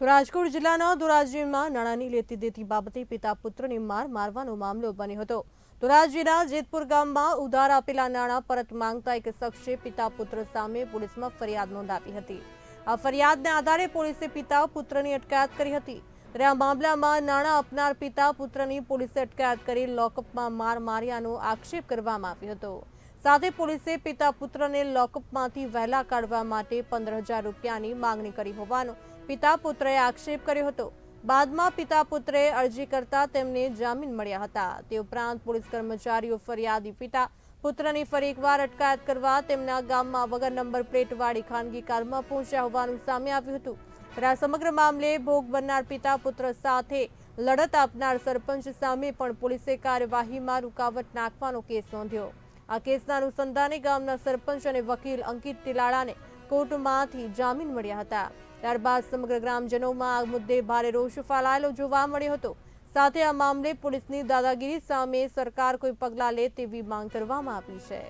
તો રાજકોટ જિલ્લાના ધોરાજીમાં નાણાંની લેતી દેતી બાબતે પિતા પુત્રની માર મારવાનો મામલો બન્યો હતો. ધોરાજીના જેતપુર ગામમાં ઉધાર આપેલા નાણાં પરત માંગતા એક શખ્સે પિતા પુત્ર સામે પોલીસમાં ફરિયાદ નોંધાવી હતી. આ ફરિયાદને આધારે પોલીસે પિતા પુત્રની અટકાયત કરી હતી. ત્યારે આ મામલામાં નાણાં આપનાર પિતા પુત્રની પોલીસે અટકાયત કરી લોકઅપમાં માર માર્યાનો આક્ષેપ કરવામાં આવ્યો હતો. સાથે પોલીસે પિતા પુત્રને લોકઅપમાંથી વહેલા કાઢવા માટે પંદર હજાર રૂપિયાની માંગણી કરી હોવાનો પિતા પુત્રએ આક્ષેપ કર્યો હતો. બાદમાં પિતા પુત્રએ અરજી કરતા તેમને જામીન મળ્યા હતા. તે ઉપરાંત પોલીસ કર્મચારીઓ ફરિયાદી પિતા પુત્રની ફરી એકવાર અટકાયત કરવા તેમના ગામમાં વગર નંબર પ્લેટવાળી ખાનગી કારમાં પહોંચ્યા હોવાનું સામે આવ્યું હતું. ત્યારે સમગ્ર મામલે ભોગ બનનાર પિતા પુત્ર સાથે લડત આપનાર સરપંચ સામે પણ પોલીસે કાર્યવાહીમાં રૂકાવટ નાખવાનો કેસ નોંધ્યો. આ કેસના અનુસંધાને ગામના સરપંચ અને વકીલ અંકિત તિલાડાને કોર્ટમાંથી જામીન મળ્યા હતા. ત્યારબાદ સમગ્ર ગ્રામજનોમાં આ મુદ્દે ભારે રોષ ફેલાયેલો જોવા મળ્યો હતો. સાથે આ મામલે પોલીસની દાદાગીરી સામે સરકાર કોઈ પગલાં લે તેવી માંગ કરવામાં આવી છે.